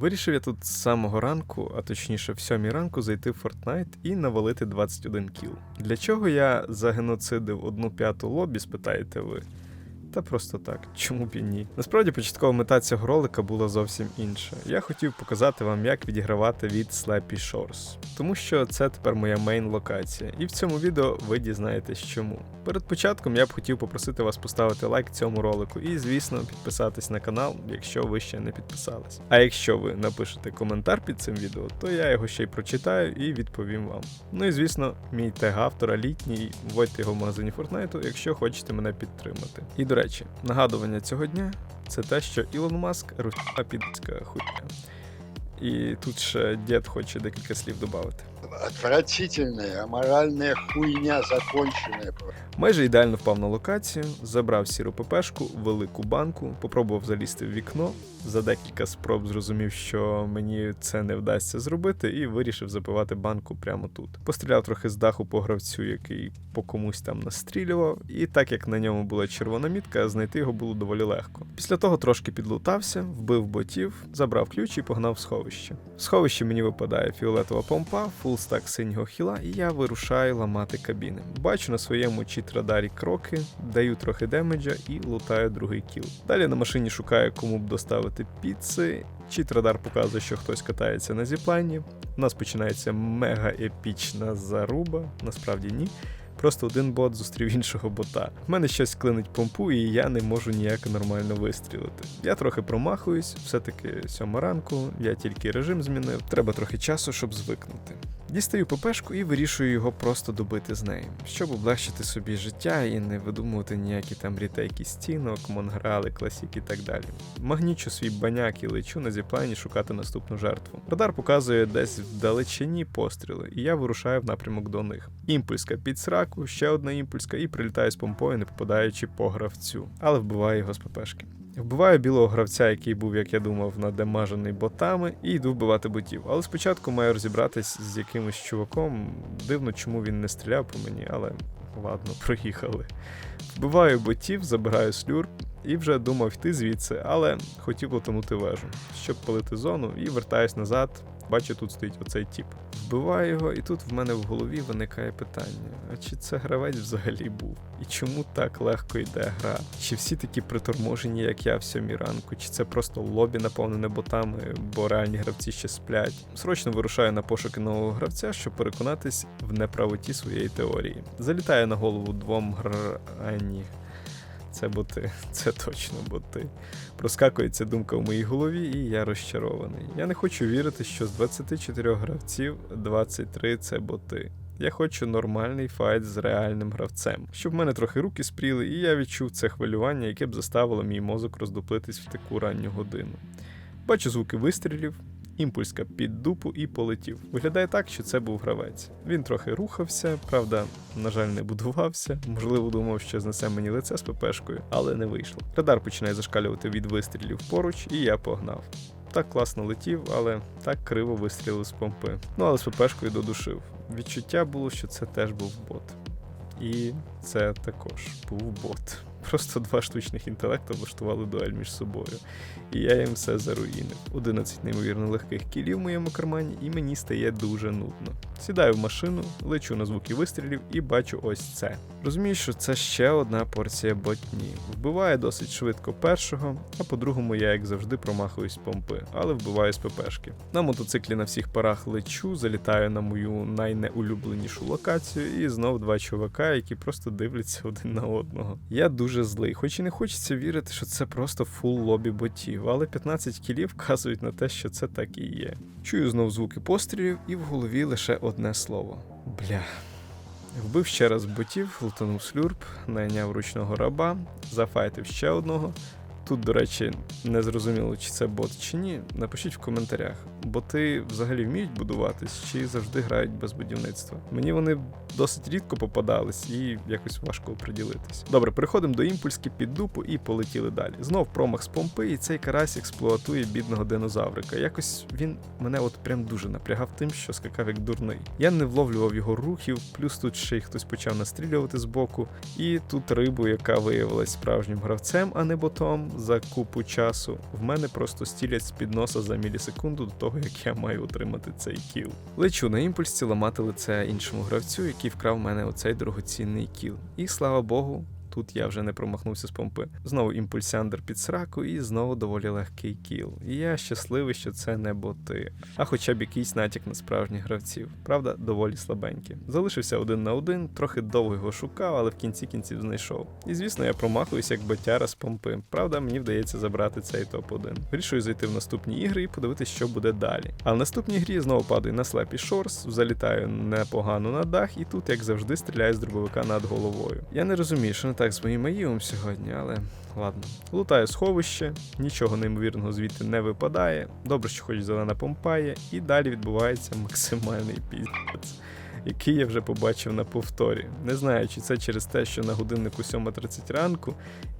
Вирішив я тут з самого ранку, а точніше в сьомій ранку, зайти в Fortnite і навалити 21 кіл. Для чого я загеноцидив одну п'яту лобі, спитаєте ви? Та просто так, чому б і ні. Насправді початкова мета цього ролика була зовсім інша. Я хотів показати вам, як відігравати від Slappy Shores. Тому що це тепер моя мейн локація, і в цьому відео ви дізнаєтесь чому. Перед початком я б хотів попросити вас поставити лайк цьому ролику і, звісно, підписатись на канал, якщо ви ще не підписались. А якщо ви напишете коментар під цим відео, то я його ще й прочитаю і відповім вам. Ну і звісно, мій тег автора літній, вводьте його в магазині Fortnite, якщо хочете мене підтримати. І до речі, нагадування цього дня це те, що Ілон Маск руфа підська хуйня. І тут ще дід хоче декілька слів додати. Отвратительная, аморальная хуйня законченная. Майже ідеально впав на локацію, забрав сіру ППшку, велику банку, попробував залізти в вікно. За декілька спроб зрозумів, що мені це не вдасться зробити, і вирішив забивати банку прямо тут. Постріляв трохи з даху по гравцю, який по комусь там настрілював, і так як на ньому була червона мітка, знайти його було доволі легко. Після того трошки підлутався, вбив ботів, забрав ключ і погнав в сховище. В сховищі мені випадає фіолетова помпа, фулстак синього хіла, і я вирушаю ламати кабіни. Бачу на своєму чіт-радарі кроки, даю трохи демеджа і лутаю другий кіл. Далі на машині шукаю, кому б доставити піци. Чіт-радар показує, що хтось катається на зіплайні. У нас починається мега епічна заруба, насправді ні. Просто один бот зустрів іншого бота. В мене щось клинить помпу, і я не можу ніяк нормально вистрілити. Я трохи промахуюсь, все-таки сьома ранку, я тільки режим змінив, треба трохи часу, щоб звикнути. Дістаю ППшку і вирішую його просто добити з нею, щоб облегшити собі життя і не видумувати ніякі там рітейки стінок, монграли, класік і так далі. Магнічу свій баняк і лечу на зіплайні шукати наступну жертву. Радар показує десь вдалечині постріли, і я вирушаю в напрямок до них. Імпульска під сраку, ще одна імпульська, і прилітаю з помпою, не попадаючи по гравцю, але вбиваю його з ППшки. Вбиваю білого гравця, який був, як я думав, надемажений ботами, і йду вбивати ботів. Але спочатку маю розібратись з якимось чуваком. Дивно, чому він не стріляв по мені, але ладно, проїхали. Вбиваю ботів, забираю слюр і вже думав йти звідси, але хотів лутанути вежу, щоб палити зону, і вертаюсь назад. Бачу, тут стоїть оцей тіп. Вбиваю його, і тут в мене в голові виникає питання: а чи це гравець взагалі був? І чому так легко йде гра? Чи всі такі приторможені, як я в сьомій ранку, чи це просто лобі наповнене ботами, бо реальні гравці ще сплять? Срочно вирушаю на пошуки нового гравця, щоб переконатись в неправоті своєї теорії. Залітаю на голову двом гра... Це боти, це точно боти. Проскакується думка в моїй голові, і я розчарований. Я не хочу вірити, що з 24 гравців 23 це боти. Я хочу нормальний файт з реальним гравцем, щоб в мене трохи руки спріли, і я відчув це хвилювання, яке б заставило мій мозок роздуплитись в таку ранню годину. Бачу звуки вистрілів, імпульска під дупу і полетів. Виглядає так, що це був гравець. Він трохи рухався, правда, на жаль, не будувався. Можливо, думав, що знесе мені лице з ППшкою, але не вийшло. Радар починає зашкалювати від вистрілів поруч, і я погнав. Так класно летів, але так криво вистрілив з помпи. Ну але з ППшкою додушив. Відчуття було, що це теж був бот. І це також був бот. Просто два штучних інтелекта влаштували дуель між собою. І я їм все заруїнив. 11 неймовірно легких кілів в моєму кармані, і мені стає дуже нудно. Сідаю в машину, лечу на звуки вистрілів і бачу ось це. Розумію, що це ще одна порція ботні. Вбиває досить швидко першого, а по-другому я, як завжди, промахуюсь помпи, але вбиваю з ППшки. На мотоциклі на всіх парах лечу, залітаю на мою найнеулюбленішу локацію, і знов два чувака, які просто дивляться один на одного. Я дуже злий, хоч і не хочеться вірити, що це просто фул лобі ботів, але 15 кілів вказують на те, що це так і є. Чую знов звуки пострілів, і в голові лише одне слово: бля. Вбив ще раз ботів, лутанув слюрп, найняв ручного раба, зафайтив ще одного. Тут, до речі, не зрозуміло, чи це бот чи ні. Напишіть в коментарях. Боти взагалі вміють будуватись чи завжди грають без будівництва? Мені вони досить рідко попадались і якось важко оприділитись. Добре, переходимо до імпульски під дупу і полетіли далі. Знов промах з помпи, і цей карась експлуатує бідного динозаврика. Якось він мене от прям дуже напрягав тим, що скакав як дурний. Я не вловлював його рухів, плюс тут ще й хтось почав настрілювати з боку. І тут рибу, яка виявилась справжнім гравцем, а не ботом, за купу часу, в мене просто стілять з під носа за мілісекунду до того, як я маю отримати цей кіл. Лечу на імпульсі ламати лице іншому гравцю, який вкрав мене оцей дорогоцінний кіл. І слава Богу. Тут я вже не промахнувся з помпи. Знову імпульсяндер під сраку і знову доволі легкий кіл. І я щасливий, що це не боти, а хоча б якийсь натяк на справжніх гравців. Правда, доволі слабенький. Залишився один на один, трохи довго його шукав, але в кінці кінців знайшов. І звісно, я промахуюся як ботяра з помпи. Правда, мені вдається забрати цей топ-1. Вирішую зайти в наступні ігри і подивитися, що буде далі. А в наступній грі знову падаю на слепі шорс, залітаю непогано на дах, і тут, як завжди, стріляю з дробовика над головою. Я не розумію, що не так з моїм аївом сьогодні, але ладно. Лутаю сховище, нічого неймовірного звідти не випадає. Добре, що хоч зелена помпа є, і далі відбувається максимальний піздець. Який я вже побачив на повторі. Не знаю, чи це через те, що на годиннику 7.30 ранку,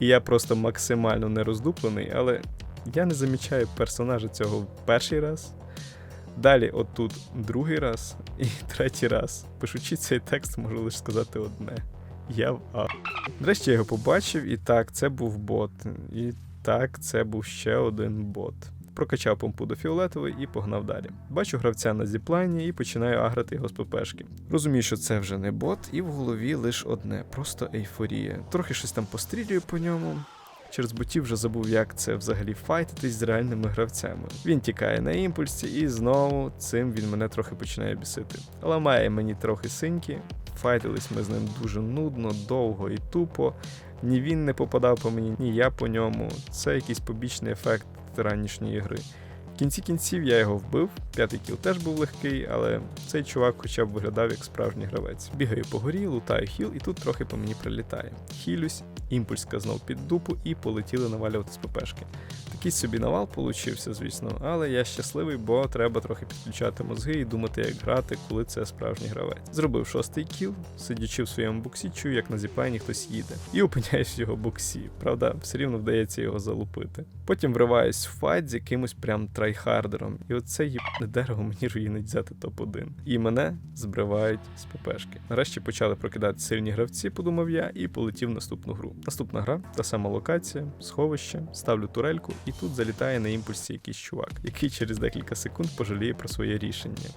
і я просто максимально не роздуплений, але я не замічаю персонажа цього в перший раз. Далі, отут другий раз і третій раз. Пишучи цей текст, можу лише сказати одне. Я в а. Нарешті я його побачив, і так, це був бот. І так, це був ще один бот. Прокачав помпу до фіолетової і погнав далі. Бачу гравця на зіплайні і починаю аграти його з ППшки. Розумію, що це вже не бот, і в голові лише одне, просто ейфорія. Трохи щось там пострілюю по ньому. Через ботів вже забув, як це взагалі файтитись з реальними гравцями. Він тікає на імпульсі, і знову цим він мене трохи починає бісити. Ламає мені трохи синьки. Файтились ми з ним дуже нудно, довго і тупо. Ні він не попадав по мені, ні я по ньому. Це якийсь побічний ефект ранішньої гри. В кінці кінців я його вбив. П'ятий кіл теж був легкий, але цей чувак хоча б виглядав як справжній гравець. Бігаю по горі, лутаю хіл, і тут трохи по мені прилітає. Хілюсь, імпульс знов під дупу і полетіли навалювати з ППшки. Такий собі навал получився, звісно, але я щасливий, бо треба трохи підключати мозги і думати, як грати, коли це справжній гравець. Зробив шостий кіл, сидячи в своєму боксі, чую, як на зіплайні хтось їде. І опиняюсь в його боксі. Правда, все рівно вдається його залупити. Потім вриваюсь в файт з якимось прям трайхардером. І оце їбне дерево мені руїнить взяти топ-1. І мене збривають з ППшки. Нарешті почали прокидати сильні гравці, подумав я, і полетів в наступну гру. Наступна гра, та сама локація, сховище, ставлю турельку, і тут залітає на імпульсі якийсь чувак, який через декілька секунд пожаліє про своє рішення.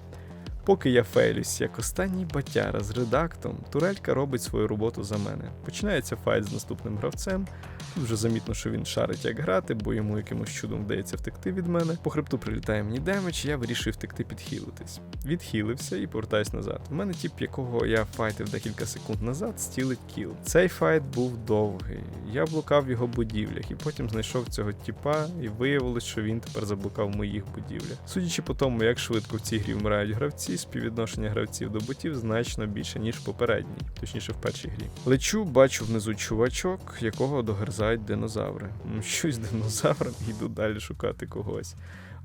Поки я фейлюсь як останній батяра з редактом, турелька робить свою роботу за мене. Починається файт з наступним гравцем. Тут вже замітно, що він шарить як грати, бо йому якимось чудом вдається втекти від мене. По хребту прилітає мені демедж, я вирішую втекти підхилитись. Відхилився і повертаюсь назад. У мене тип, якого я файтив декілька секунд назад, стілить кіл. Цей файт був довгий. Я блукав його будівлях і потім знайшов цього тіпа, і виявилось, що він тепер заблукав в моїх будівлях. Судячи по тому, як швидко в цій грі вмирають гравці, співвідношення гравців до ботів значно більше, ніж в попередній, точніше в першій грі. Лечу, бачу внизу чувачок, якого догризають динозаври. Щось з йду далі шукати когось.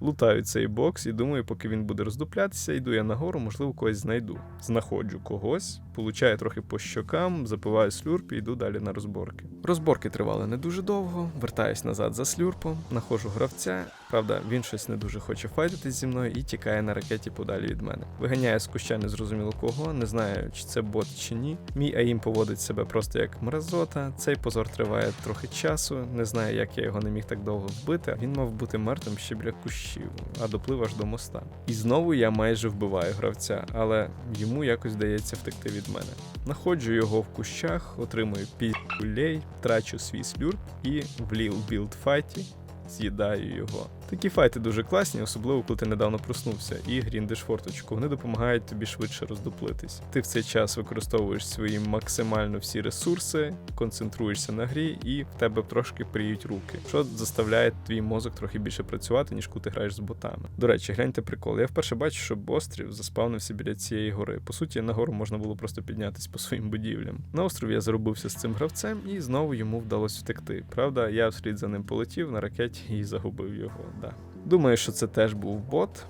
Лутаю цей бокс і думаю, поки він буде роздуплятися, йду я нагору, можливо, когось знайду. Знаходжу когось, получаю трохи по щокам, запиваю слюрп і йду далі на розборки. Розборки тривали не дуже довго, вертаюсь назад за слюрпом, знаходжу гравця. Правда, він щось не дуже хоче файтитись зі мною і тікає на ракеті подалі від мене. Виганяє з куща незрозуміло кого, не знаю, чи це бот чи ні. Мій аїм поводить себе просто як мразота. Цей позор триває трохи часу. Не знаю, як я його не міг так довго вбити. Він мав бути мертвим ще біля кущів, а доплив аж до моста. І знову я майже вбиваю гравця, але йому якось вдається втекти від мене. Находжу його в кущах, отримую піздулей, трачу свій слюрп і в ліл білд файті з'їдаю його. Такі файти дуже класні, особливо коли ти недавно проснувся і гріндиш форточку. Вони допомагають тобі швидше роздуплитись. Ти в цей час використовуєш свої максимально всі ресурси, концентруєшся на грі, і в тебе трошки пріють руки, що заставляє твій мозок трохи більше працювати, ніж коли ти граєш з ботами. До речі, гляньте прикол. Я вперше бачу, що острів заспавнився біля цієї гори. По суті, на гору можна було просто піднятись по своїм будівлям. На острові я заробився з цим гравцем, і знову йому вдалося втекти. Правда, я вслід за ним полетів на ракеті і загубив його. Да. Думаю, що це теж був бот.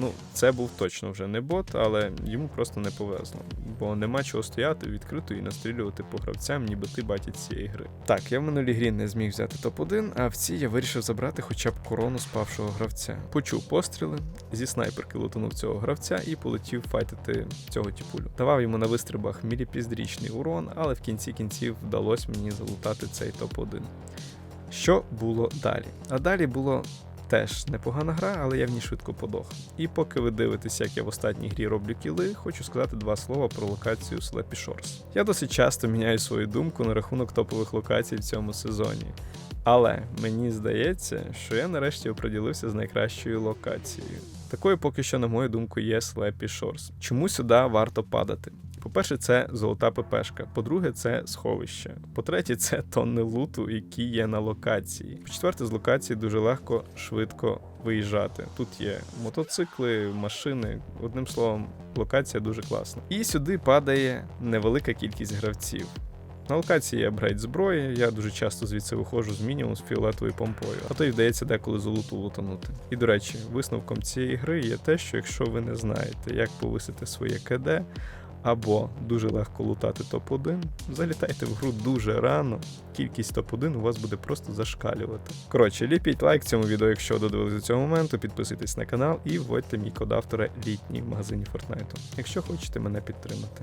Ну, це був точно вже не бот, але йому просто не повезло, бо нема чого стояти відкрито і настрілювати по гравцям, ніби ти батять цієї гри. Так, я в минулій грі не зміг взяти топ-1, а в цій я вирішив забрати хоча б корону спавшого гравця. Почув постріли, зі снайперки лутанув цього гравця і полетів файтити цього тіпулю. Давав йому на вистрибах міліпіздрічний урон, але в кінці кінців вдалося мені залутати цей топ-1. Що було далі? А далі було теж непогана гра, але я в ній швидко подох. І поки ви дивитесь, як я в останній грі роблю кіли, хочу сказати два слова про локацію Slappy Shores. Я досить часто міняю свою думку на рахунок топових локацій в цьому сезоні. Але мені здається, що я нарешті оприділився з найкращою локацією. Такою поки що, на мою думку, є Slappy Shores. Чому сюди варто падати? По-перше, це золота ППшка. По-друге, це сховище. По-третє, це тонни луту, які є на локації. По-четверте, з локації дуже легко, швидко виїжджати. Тут є мотоцикли, машини. Одним словом, локація дуже класна. І сюди падає невелика кількість гравців. На локації є апгрейд зброї, я дуже часто звідси виходжу з мінімум з фіолетовою помпою, а то й вдається деколи золоту лутанути. І до речі, висновком цієї гри є те, що якщо ви не знаєте, як повисити своє КД, або дуже легко лутати топ-1, залітайте в гру дуже рано, кількість топ-1 у вас буде просто зашкалювати. Коротше, ліпіть лайк цьому відео, якщо додивились до цього моменту, підписуйтесь на канал і вводьте мій код автора літній в магазині Фортнайту, якщо хочете мене підтримати.